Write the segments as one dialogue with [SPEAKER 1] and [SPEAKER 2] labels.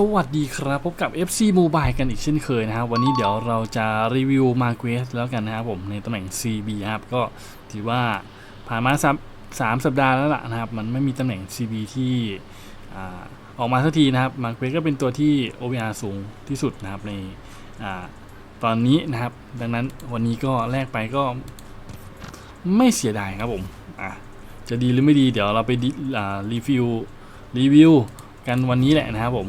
[SPEAKER 1] สวัสดีครับพบกับ FC Mobile กันอีกเช่นเคยนะครับ วันนี้เดี๋ยวเราจะรีวิวมาเกสแล้วกันนะครับผมในตำแหน่ง CB ครับก็ถือว่าผ่านมาสามสามสัปดาห์แล้วล่ะนะครับ มันไม่มีตำแหน่ง CB ที่ออกมาสักทีนะครับมาเกสก็เป็นตัวที่ OVR สูงที่สุดนะครับในอตอนนี้นะครับ ดังนั้นวันนี้ก็แลกไปก็ไม่เสียดายครับผมจะดีหรือไม่ดีเดี๋ยวเราไปรีวิวรีวิวกันวันนี้แหละนะครับผม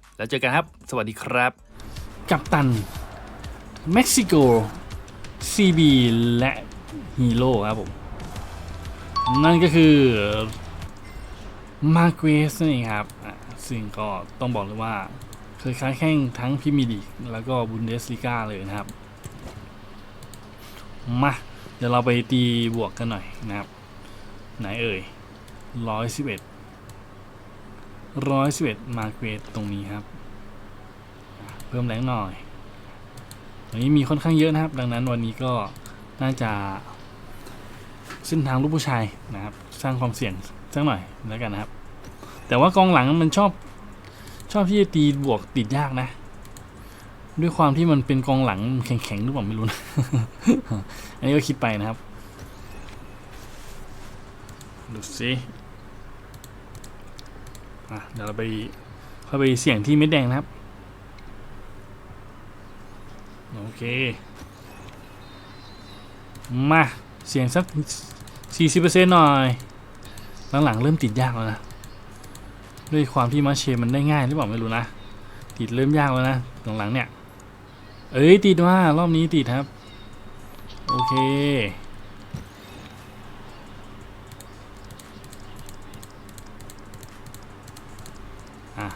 [SPEAKER 1] แล้วเจอกันครับ สวัสดีครับ กัปตัน เม็กซิโก CB และฮีโร่ครับผม นั่นก็คือมาเกรสนั่ครับ ซึ่งก็ต้องบอกเลยว่า เคยค้าแข่งทั้งพรีเมียร์ลีแล้วก็บุนเดสลิก้าเลยนะครับ มา เดี๋ยวเราไปตีบวกกันหน่อยนะครับ ไหนเอ่ยร้อยสิบเอ็ด ร้อยสิบเอ็ดมาเกรดตรงนี้ครับ เพิ่มแรงหน่อยวันนี้มีค่อนข้างเยอะนะครับ ดังนั้นวันนี้ก็น่าจะเส้นทางลูกผู้ชายนะครับ สร้างความเสี่ยงสักหน่อยแล้วกันนะครับ แต่ว่ากองหลังมันชอบชอบที่จะตีบวกติดยากนะ ด้วยความที่มันเป็นกองหลังแข็งๆหรือเปล่าไม่รู้นะอันนี้ก็คิดไปนะครับ ดูสิ อะเดี๋ยวเราไปเข้าไปเสี่ยงที่เม็ดแดงนะครับ โอเค มาเสี่ยงสัก 40%หน่อย หลังๆเริ่มติดยากแล้วนะ ด้วยความที่มาเชมันได้ง่ายหรือเปล่าไม่รู้นะ ติดเริ่มยากแล้วนะ หลังๆเนี่ย เอ้ยติดว่ารอบนี้ติดครับ โอเค อะ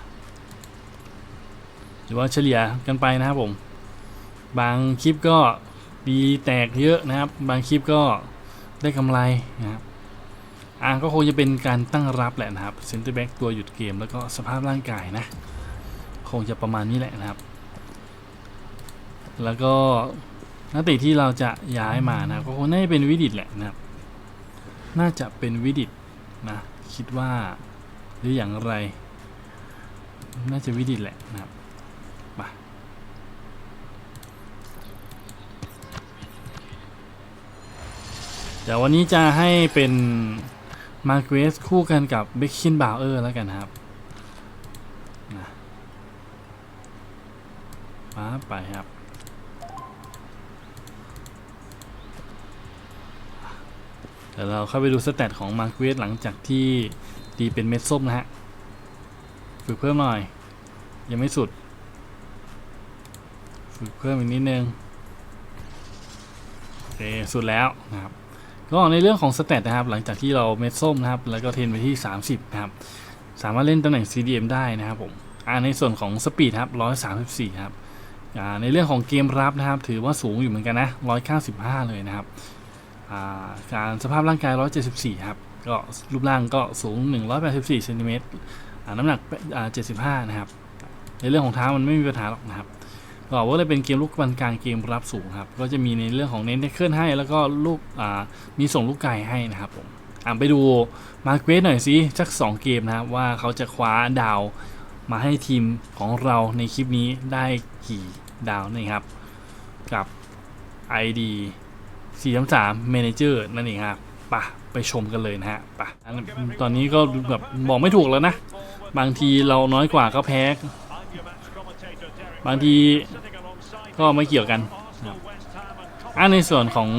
[SPEAKER 1] ห รือว่าเฉลี่ยกันไปนะครับผม บางคลิปก็ดีแตกเยอะนะครับ บางคลิปก็ได้กำไรนะครับอะก็คงจะเป็นการตั้งรับแหละนะครับเซนเตอร์แบ็กตัวหยุดเกมแล้วก็สภาพร่างกายนะ คงจะประมาณนี้แหละนะครับ แล้วก็นักเตะที่เราจะย้ายมานะก็คงน่าจะเป็นวิดิตแหละนะครับ น่าจะเป็นวิดิตนะคิดว่าหรืออย่างไร น่าจะวิดิตแหละนะครับ เดี๋ยววันนี้จะให้เป็นมาเกรสคู่กันกับเบคคินบาวเออร์แล้วกันครับนะมาไปครับ เดี๋ยวเราเข้าไปดูสเตตของมาร์เกรสหลังจากที่ตีเป็นเม็ดส้มนะฮะ ฝึกเพิ่มหน่อย ยังไม่สุด ฝึกเพิ่มอีกนิดนึงโอเคสุดแล้วนะครับ ก็ในเรื่องของสเตตนะครับหลังจากที่เราเม็ดส้มนะครับแล้วก็เทนไปที่ 30นะครับสามารถเล่นตำแหน่ง CDM ได้นะครับผมในส่วนของสปีดครับ134ครับอ่าในเรื่องของเกมรับนะครับ ถือว่าสูงอยู่เหมือนกันนะ195 เลยนะครับการสภาพร่างกาย 174 ครับ ก็รูปร่างก็สูง 184เซนติเมตรน้ำหนัก75 นะครับ ในเรื่องของเท้ามันไม่มีปัญหาหรอกนะครับ ก็ว่าเลยเป็นเกมลูกบอลกลางเกมรับสูงครับ ก็จะมีในเรื่องของเน้นเทคเกิลให้ แล้วก็ลูกอ่ามีส่งลูกไก่ให้นะครับผมอ่าไปดูมาเกสหน่อยสิสัก 2 เกมนะครับว่าเขาจะคว้าดาวมาให้ทีมของเราในคลิปนี้ได้กี่ดาวนี่ครับ กับ ID 433 Manager นั่นเองครับปะไปชมกันเลยนะฮะปะตอนนี้ก็แบบบอกไม่ถูกแล้วนะ บางทีเราน้อยกว่าก็แพ้ บางที ก็ไม่เกี่ยวกันนะครับอ่าในส่วนของ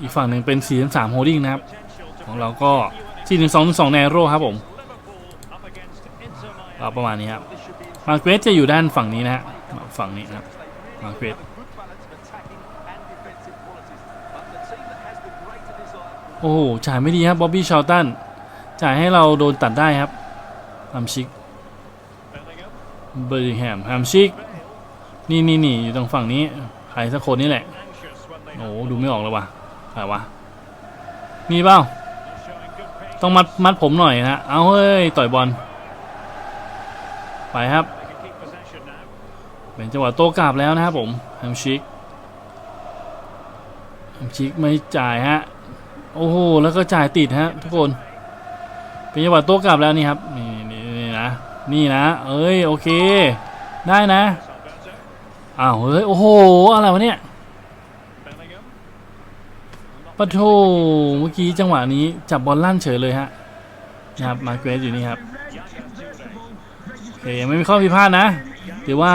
[SPEAKER 1] อีกฝั่งหนึ่งเป็น 4 3 Holding นะครับ ของเราก็ 4 1 2 2แนโรครับผมก็ประมาณนี้ครับ มาเกรสจะอยู่ด้านฝั่งนี้นะฮะฝั่งนี้นะครับ มาเกรสโอ้โห จ่ายไม่ดีครับบ๊อบบี้ชาลตัน จ่ายให้เราโดนตัดได้ครับฮัมชิกเบอร์ดิแฮมฮัมชิก นี่นี่นี่อยู่ตรงฝั่งนี้ใครสักคนนี่แหละ โอ้ดูไม่ออกเลยว่ะใครวะมีเปล่าต้องมัดมัดผมหน่อยนะเอาเฮ้ยต่อยบอลไปครับเป็นจังหวะโต้กลับแล้วนะครับผมแฮมชิกแฮมชิกไม่จ่ายฮะโอ้โหแล้วก็จ่ายติดฮะทุกคนเป็นจังหวะโต้กลับแล้วนี่ครับนี่นี่นะนี่นะ เอ้ยโอเค ได้นะ อ้าวเฮ้ย โอ้โห อะไรวะเนี่ยปะโถเมื่อกี้จังหวะนี้ จับบอลลั่นเฉยเลยฮะนะครับมาเกรสอยู่นี่ครับโอเคยังไม่มีข้อพิพาทนะถือว่า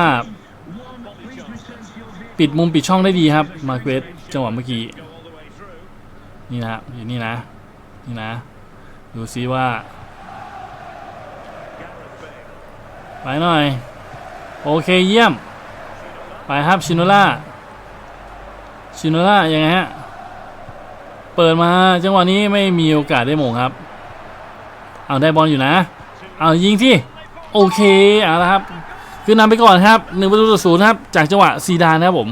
[SPEAKER 1] ปิดมุมปิดช่องได้ดีครับ มาเกรสจังหวะเมื่อกี้นี่นะครับอยู่นี่นะนี่นะ ดูซิว่าไปหน่อย โอเคเยี่ยม ไปครับชิโนล่าชิโนล่ายังไงฮะ เปิดมาจังหวะนี้ไม่มีโอกาสได้มงครับ เอาได้บอลอยู่นะ เอายิงที่โอเคเอาละครับ คือนำไปก่อนครับหนึ่งประตูต่อศูนย์ครับ จากจังหวะซีดานนะครับผม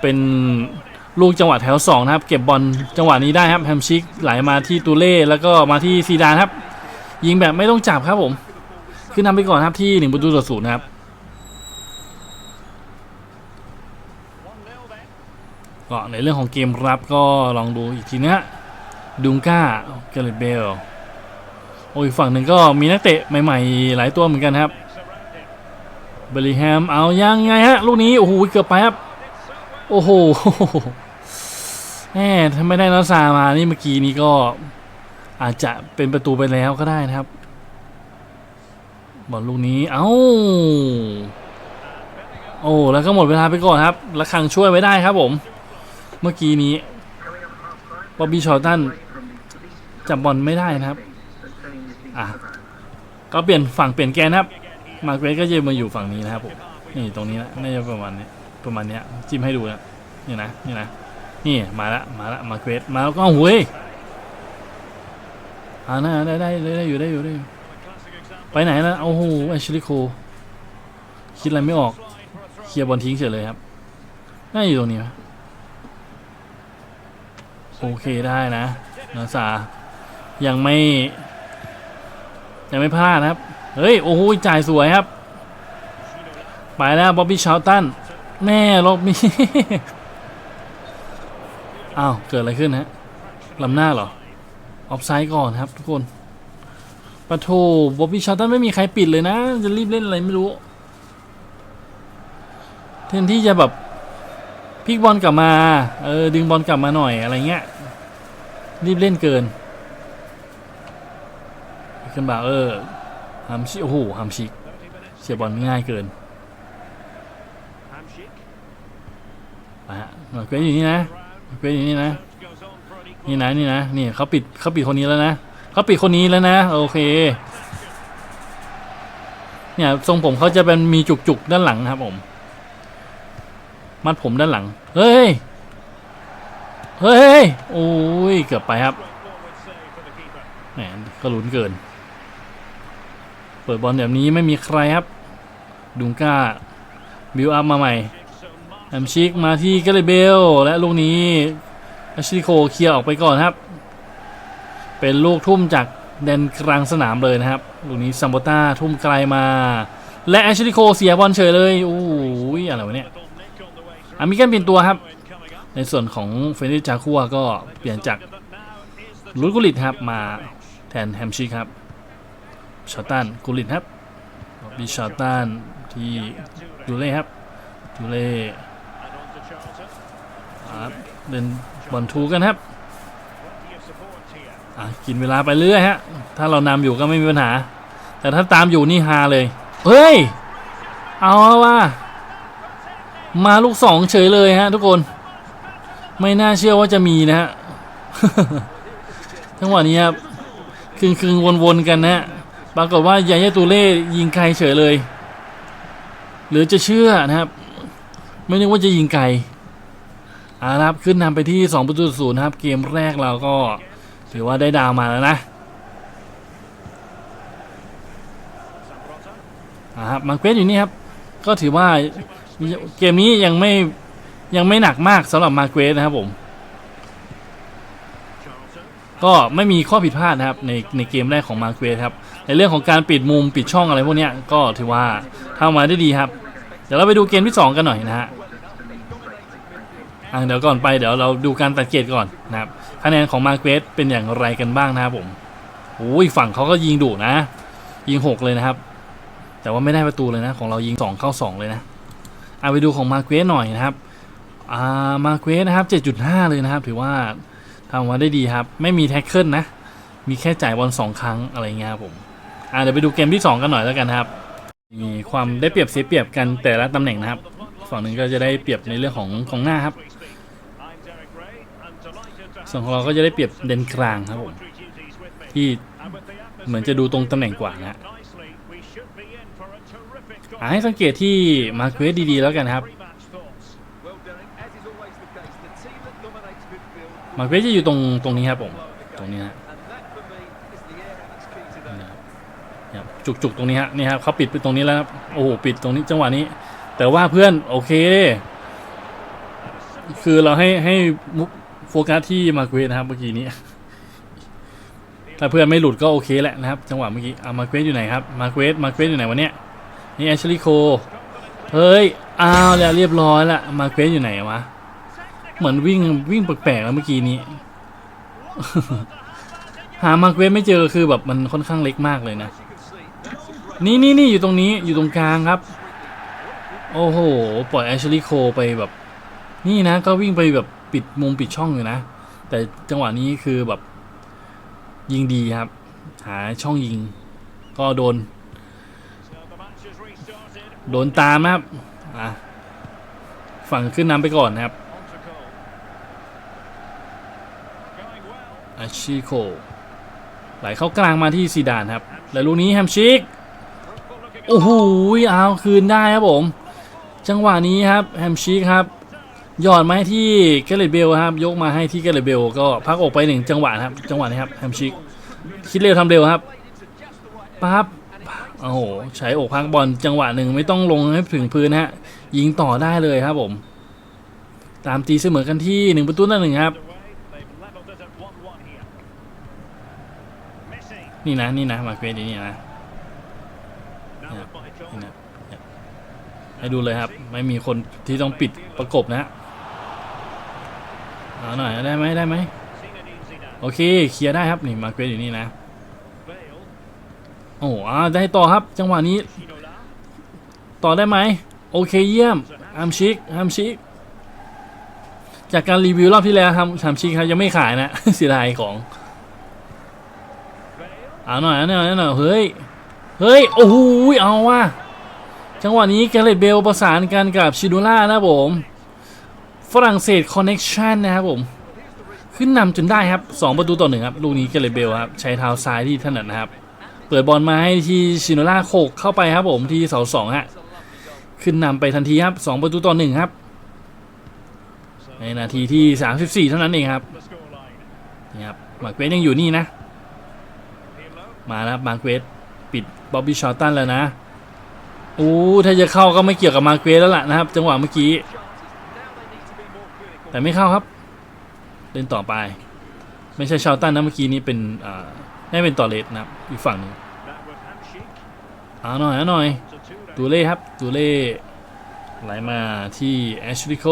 [SPEAKER 1] เป็นลูกจังหวะแถวสองนะครับ เก็บบอลจังหวะนี้ได้ครับแฮมชิกไหลมาที่ตูเล่แล้วก็มาที่ซีดานครับ ยิงแบบไม่ต้องจับครับผม คือนำไปก่อนครับที่หนึ่งประตูต่อศูนย์นะครับ ก็ในเรื่องของเกมรับก็ลองดูอีกทีนะดุงก้าเกเรตเบลโอ้ยฝั่งหนึ่งก็มีนักเตะใหม่ๆ หลายตัวเหมือนกันครับเบลลิแฮมเอายังไงฮะ ลูกนี้ โอ้โหเกือบไปครับ โอ้โหแหมถ้าไม่ได้นัสซามานี่เมื่อกี้นี้ก็อาจจะเป็นประตูไปแล้วก็ได้นะครับบอลลูกนี้ เอ้า โอ้ แล้วก็หมดเวลาไปก่อนครับ ระคังช่วยไว้ได้ครับผม มื่อกี้นี้บอบบี้ชอตันจับบอลไม่ได้นะครับ อะ ก็เปลี่ยนฝั่งเปลี่ยนแกนครับ มาเกรก็จะมาอยู่ฝั่งนี้นะครับผม นี่ตรงนี้นะน่าจะประมาณนี้ประมาณนี้จิ้มให้ดูนะนี่นะนี่นะนี่มาละมาละมาเกรมาแล้วก็หุยอ่าน่าได้ได้ได้ได้อยู่ได้อยู่ได้อยู่ ไปไหนแล้วโอ้โหแอชลิโค คิดอะไรไม่ออก เคลียร์บอลทิ้งเฉยเลยครับน่าอยู่ตรงนี้ไหม โอเคได้นะนาซายังไม่ ยังไม่พลาดครับ เฮ้ย โอ้โหจ่ายสวยครับ ไปแล้วบ๊อบบี้ชาลตันแม่ลบมีอ้าว เกิดอะไรขึ้นฮะลำหน้าเหรอ ออฟไซด์ก่อนครับทุกคนปะโถบ๊อบบี้ชาลตันไม่มีใครปิดเลยนะ จะรีบเล่นอะไรไม่รู้แทนที่จะแบบ พลิกบอลกลับมา เออ ดึงบอลกลับมาหน่อยอะไรเงี้ย รีบเล่นเกิน ขึ้นบ่าเออฮัมชิโอ้โหฮัมชิกเสียบอลง่ายเกินไปฮะมาเกรดอยู่นี่นะเกรดอยู่นี่นะ นี่นะนี่นะ นี่เขาปิดเขาปิดคนนี้แล้วนะเขาปิดคนนี้แล้วนะ โอเค เนี่ยทรงผมเขาจะเป็นมีจุกๆด้านหลังนะครับผม มัดผมด้านหลัง เฮ้ย เฮ้ย โอ้ย เกือบไปครับ แหมก็ลุ้นเกิน เปิดบอลแบบนี้ไม่มีใครครับ ดุงก้า บิวอัพมาใหม่แอมชิกมาที่เกเรเบล และลูกนี้อาชิโคเคลียร์ออกไปก่อนครับ เป็นลูกทุ่มจากแดนกลางสนามเลยนะครับ ลูกนี้ซัมโบต้าทุ่มไกลมา และแอชลิโคเสียบอลเฉยเลย โอ้ยอะไรวะเนี่ย อามิกันเปลี่ยนตัวครับ ในส่วนของเฟรนดิจาคัวก็เปลี่ยนจากลุดกุลิตครับ มาแทนแฮมชิครับชาตันกุลิตครับบิชาตันที่ดูเล่ครับดูเล่เล่นบอลทูกันครับกินเวลาไปเรื่อยฮะ ถ้าเรานำอยู่ก็ไม่มีปัญหา แต่ถ้าตามอยู่นี่ฮาเลย เฮ้ย เอาว่า มาลูกสองเฉยเลยฮะ ทุกคน ไม่น่าเชื่อว่าจะมีนะฮะจังหวะนี้ครับคึงคึงวนวนๆกันนะฮะปรากฏว่ายายาตูเล่ยิงไกลเฉยเลย หรือจะเชื่อนะครับ ไม่นึกว่าจะยิงไกลอาครับขึ้นนำไปที่2ประตูต่อศูนย์ครับ เกมแรกเราก็ถือว่าได้ดาวมาแล้วนะอาครับมาเควสอยู่นี่ครับ ก็ถือว่า เกมนี้ยังไม่ยังไม่หนักมากสำหรับมาเควสนะครับผม ก็ไม่มีข้อผิดพลาดนะครับในในเกมแรกของมาเควสครับ ในเรื่องของการปิดมุมปิดช่องอะไรพวกนี้ก็ถือว่าทำมาได้ดีครับ เดี๋ยวเราไปดูเกมที่ 2 กันหน่อยนะฮะอะเดี๋ยวก่อนไปเดี๋ยวเราดูการตัดเกรดก่อนนะครับคะแนนของมาเควสเป็นอย่างไรกันบ้างนะครับผมโอ้ยฝั่งเขาก็ยิงดุนะ ยิง 6 เลยนะครับ แต่ว่าไม่ได้ประตูเลยนะ ของเรายิง 2 เข้า 2 เลยนะ เอาไปดูของมาเควสหน่อยนะครับอ่ามาเควสนะครับ 7.5 เลยนะครับ ถือว่าทำมาได้ดีครับ ไม่มีแท็กเกิลนะ มีแค่จ่ายบอลสองครั้งอะไรเงี้ยครับผมอ่าเดี๋ยวไปดูเกมที่ 2 กันหน่อยแล้วกันครับ มีความได้เปรียบเสียเปรียบกันแต่ละตำแหน่งนะครับ ฝั่งหนึ่งก็จะได้เปรียบในเรื่องของของหน้าครับ ส่วนของเราก็จะได้เปรียบเด่นกลางครับผมที่เหมือนจะดูตรงตำแหน่งกว่านะฮะอ่า ให้สังเกตที่มาเควสดีๆแล้วกันครับ มาเควสจะอยู่ตรงตรงนี้ครับผม ตรงนี้ฮะ
[SPEAKER 2] and that for me is the area that's key today.
[SPEAKER 1] นะครับจุกๆตรงนี้ฮะนี่ครับเขาปิดไปตรงนี้แล้วครับโอ้โหปิดตรงนี้จังหวะนี้ แต่ว่าเพื่อนโอเค คือเราให้ให้โฟกัสที่มาเควสนะครับเมื่อกี้นี้ถ้าเพื่อนไม่หลุดก็โอเคแหละนะครับ จังหวะเมื่อกี้อะมาเควสอยู่ไหนครับมาเควสมาเควสอยู่ไหนวะเนี่ย นี่แอชลีย์โค เฮ้ย อ้าวแล้วเรียบร้อยละมาเควสอยู่ไหนวะ เหมือนวิ่งวิ่งแปลกๆแล้วเมื่อกี้นี้ หามาเควสไม่เจอคือแบบมันค่อนข้างเล็กมากเลยนะ นี่นี่นี่อยู่ตรงนี้อยู่ตรงกลางครับ โอ้โห ปล่อยแอชลีย์โคไปแบบ นี่นะ ก็วิ่งไปแบบปิดมุมปิดช่องอยู่นะ แต่จังหวะนี้คือแบบยิงดีครับ หาช่องยิง ก็โดน โดนตามนะครับฝั่งขึ้นนำไปก่อนนะครับอาชิโคไหลเข้ากลางมาที่ซีดานครับ แล้วลูกนี้แฮมชิก โอ้โหเอาคืนได้ครับผม จังหวะนี้ครับแฮมชิกครับหยอดมาให้ที่เกเรเบลครับ ยกมาให้ที่เกเรเบลก็พักออกไปหนึ่งจังหวะครับ จังหวะนี้ครับแฮมชิก คิดเร็วทำเร็วครับปั๊บ อ้โห ใช้อกพักบอลจังหวะหนึ่งไม่ต้องลงให้ถึงพื้นฮะ ยิงต่อได้เลยครับผม ตามตีเสมอกันที่หนึ่งประตูต่อหนึ่งครับ นี่นะนี่นะมาเควสนี่นะนี่นะให้ดูเลยครับ ไม่มีคนที่ต้องปิดประกบนะฮะเอาหน่อยได้ไหมได้ไหมโอเคเคลียร์ได้ครับนี่มาเควสอยู่นี่นะ โอ้โหอ่าได้ต่อครับ จังหวะนี้ ต่อได้ไหมโอเคเยี่ยมฮัมชิกฮัมชิกจากการรีวิวรอบที่แล้วทำฮัมชิกครับยังไม่ขายนะเสียดายของเอาหน่อยเอาหน่อยเอาหน่อยเฮ้ยเฮ้ยโอ้โหเอาว่ะจังหวะนี้แกเรตเบลประสานกันกับชิดูล่านะผมฝรั่งเศสคอนเน็กชันนะครับผม ขึ้นนำจนได้ครับ 2 ประตูต่อหนึ่งครับ ลูกนี้แกเรตเบลครับ ใช้เท้าซ้ายที่ถนัดนะครับ เปิดบอลมาให้ที่ชิโนล่าโขกเข้าไปครับผมที่เสาสองฮะขึ้นนำไปทันทีครับ2ประตูต่อหนึ่งครับ ในนาทีที่34เท่านั้นเองครับนี่ครับมาเกวสยังอยู่นี่นะ มาแล้วมาเกวสปิดบ๊อบบี้ชอตตันแล้วนะโอ้ถ้าจะเข้าก็ไม่เกี่ยวกับมาเกวสแล้วล่ะนะครับ จังหวะเมื่อกี้ แต่ไม่เข้าครับ เล่นต่อไป ไม่ใช่ชอตตันนะเมื่อกี้นี้เป็นอ่า ให้เป็นต่อเลสนะครับอีกฝั่งหนึ่งเอาหน่อยเอาหน่อยตูเล่ครับตูเล่ไหลมาที่แอชลิโค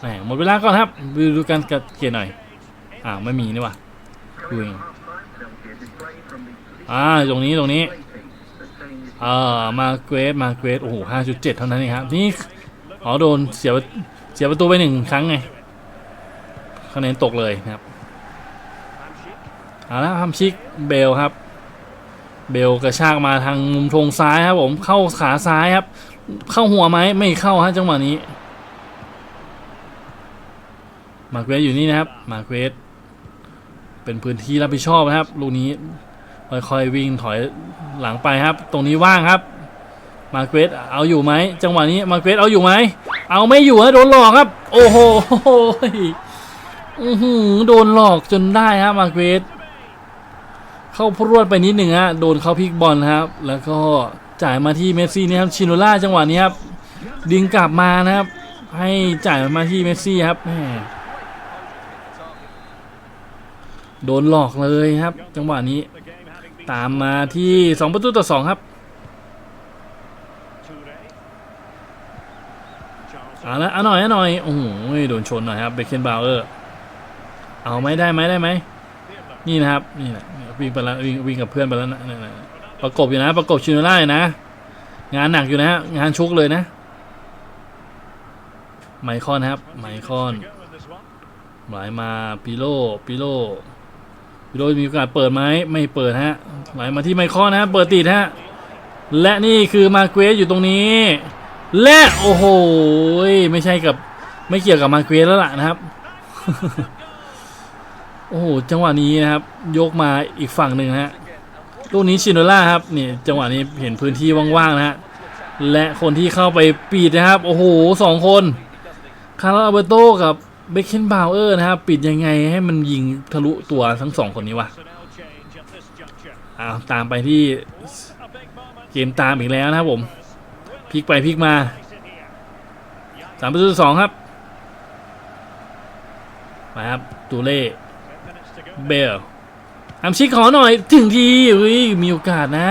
[SPEAKER 1] แหมหมดเวลาก่อนครับดูดูการกัดเกียร์หน่อยอ่าไม่มีนี่ว่ะดูเองอ่าตรงนี้ตรงนี้เอ่ามาเกรดมาเกรดโอ้โหห้าจุดเจ็ดเท่านั้นเองครับนี่อ๋อโดนเสียเสียประตูไปหนึ่งครั้งไงคะแนนตกเลยครับ เอาละทำชิกเบลครับ เบลกระชากมาทางมุมธงซ้ายครับผมเข้าขาซ้ายครับ เข้าหัวไหมไม่เข้าฮะจังหวะนี้ มาเกรดอยู่นี่นะครับ มาเกรดเป็นพื้นที่รับผิดชอบนะครับลูกนี้ค่อยๆวิ่งถอยหลังไปครับ ตรงนี้ว่างครับ มาเกรสเอาอยู่ไหมจังหวะนี้มาเกรสเอาอยู่ไหมเอาไม่อยู่ฮะโดนหลอกครับ โอ้โหโดนหลอกจนได้ครับมาเกรส เข้าพรวดไปนิดหนึ่งฮะโดนเข้าพลิกบอลครับ แล้วก็จ่ายมาที่เมสซี่นี่ครับชิโนล่าจังหวะนี้ครับดึงกลับมานะครับ ให้จ่ายมาที่เมสซี่ครับโดนหลอกเลยครับ จังหวะนี้ ตามมาที่สองประตูต่อสองครับเอาละเอาหน่อยเอาหน่อยโอ้โหโดนชนหน่อยครับเบคเคนบาวเออร์เอาไหมได้ไหมได้ไหมนี่นะครับ นี่แหละ วิ่งไปแล้ววิ่งวิ่งกับเพื่อนไปแล้วนะประกบอยู่นะ ประกบชิโนล่าอยู่นะ งานหนักอยู่นะงานชุกเลยนะไมคอนครับ ไมคอนไหลมาปิโลปิโลปิโลมีโอกาสเปิดไหมไม่เปิดฮะไหลมาที่ไมคอนนะฮะเปิดติดฮะและนี่คือมาเกรสอยู่ตรงนี้ และโอ้โหไม่ใช่กับไม่เกี่ยวกับมาเกรสแล้วล่ะนะครับ โอ้โหจังหวะนี้นะครับยกมาอีกฝั่งหนึ่งนะฮะลูกนี้ชินโนล่าครับนี่จังหวะนี้เห็นพื้นที่ว่างๆนะฮะและคนที่เข้าไปปีดนะครับ โอ้โหสองคนคาร์ลอเบโตกับเบคเคนบาวเออร์นะครับปิดยังไงให้มันยิงทะลุตัวทั้งสองคนนี้วะอ้าวตามไปที่เกมตามอีกแล้วนะครับผมพลิกไปพลิกมาสามประตูต่อสองครับมาครับตูเล่ เบลทำชิคขอหน่อยถึงทีเฮ้ยมีโอกาสนะ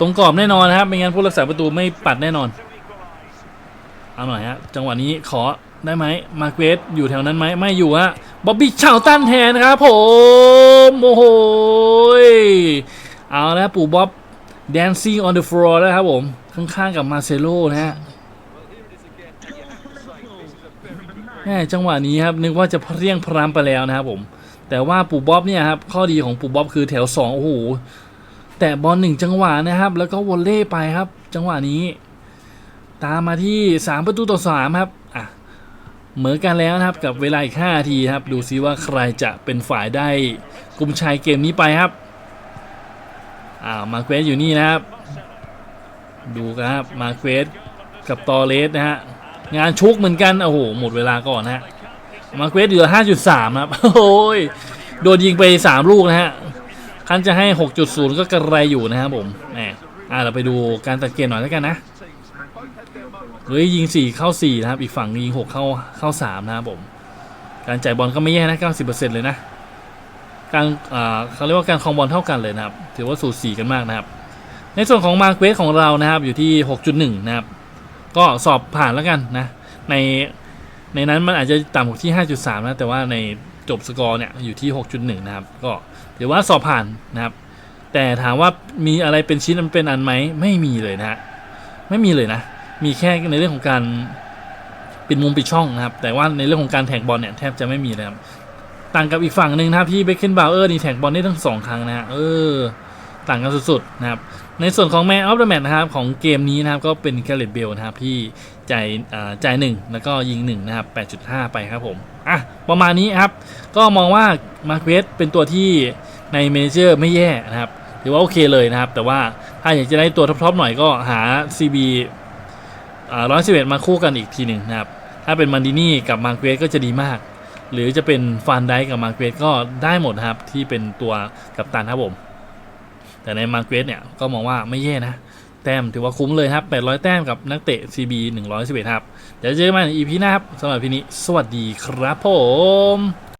[SPEAKER 1] ตรงกรอบแน่นอนนะครับ ไม่งั้นผู้รักษาประตูไม่ปัดแน่นอน เอาหน่อยฮะ จังหวะนี้ขอได้ไหม มาเกรสอยู่แถวนั้นไหม ไม่อยู่ฮะ บ๊อบบี้ชาวตันแทนนะครับผมโอ้โหยเอาแล้วปู่บ๊อบ dancing on the floor แล้วครับผม ข้างๆกับมาเซโลนะฮะแหม่จังหวะนี้ครับ นึกว่าจะเรียงพรามไปแล้วนะครับผม แต่ว่าปู่บ๊อบเนี่ยครับข้อดีของปู่บ๊อบคือแถว2โอ้โหแต่บอลหนึ่งจังหวะนะครับ แล้วก็วอลเล่ไปครับ จังหวะนี้ ตามมาที่ 3 ประตูต่อ3ครับอะเหมือนกันแล้วนะครับกับเวลาอีก5นาทีครับ ดูซิว่าใครจะเป็นฝ่ายได้กลุ่มชัยเกมนี้ไปครับอ่ามาเควสอยู่นี่นะครับ ดูครับมาเควสกับตอเลสนะฮะงานชุกเหมือนกันโอ้โหหมดเวลาก่อนนะฮะ มาเควสเหลือ 5.3 ครับ โอ้ย โดนยิงไป 3 ลูกนะฮะ คันจะให้ 6.0 ก็กระไรอยู่นะครับผมแหมอ่าเราไปดูการตัดเกมหน่อยแล้วกันนะเฮ้ยยิง 4 เข้า 4 นะครับ อีกฝั่งยิง 6 เข้าเข้า 3 นะครับผม การจ่ายบอลก็ไม่แย่นะ 90%เลยนะ การอ่าเขาเรียกว่าการครองบอลเท่ากันเลยนะครับ ถือว่าสูสีกันมากนะครับ ในส่วนของมาเควสของเรานะครับ อยู่ที่ 6.1 นะครับ ก็สอบผ่านแล้วกันนะ ใน ในนั้นมันอาจจะต่ำกว่าที่ 5.3 นะ แต่ว่าในจบสกอร์เนี่ยอยู่ที่ 6.1 นะครับ ก็ถือว่าสอบผ่านนะครับ แต่ถามว่ามีอะไรเป็นชิ้นมันเป็นอันไหม ไม่มีเลยนะฮะ ไม่มีเลยนะ มีแค่ในเรื่องของการปิดมุมปิดช่องนะครับ แต่ว่าในเรื่องของการแทงบอลเนี่ยแทบจะไม่มีเลยครับ ต่างกับอีกฝั่งหนึ่งนะครับที่เบคเคนบาวเออร์นี่แทงบอลได้ทั้งสองครั้งนะฮะ เออ ต่างกันสุดๆนะครับในส่วนของแมนออฟเดอะแมนะครับของเกมนี้นะครับก็เป็นแคลเลตเบลนะครับที่จ่ายอ่าจ่ายหนึ่งแล้วก็ยิงหนึ่งนะครับ8.5 ไปครับผมอะประมาณนี้ครับ ก็มองว่ามาร์เควสเป็นตัวที่ในเมเจอร์ไม่แย่นะครับถือว่าโอเคเลยนะครับ แต่ว่าถ้าอยากจะได้ตัวท็อปๆหน่อยก็หา CB อ่า111มาคู่กันอีกทีหนึ่งนะครับ ถ้าเป็นมันดินี่กับมาร์เควสก็จะดีมาก หรือจะเป็นฟันไดกับมาร์เควสก็ได้หมดนะครับที่เป็นตัวกัปตันครับผม แต่ในมาร์เควสเนี่ยก็มองว่าไม่แย่นะ แต้มถือว่าคุ้มเลยครับ 800 แต้มกับนักเตะ CB 111 ครับ เดี๋ยวเจอกันใหม่ใน EP หน้าครับสำหรับพีนี้ สวัสดีครับผม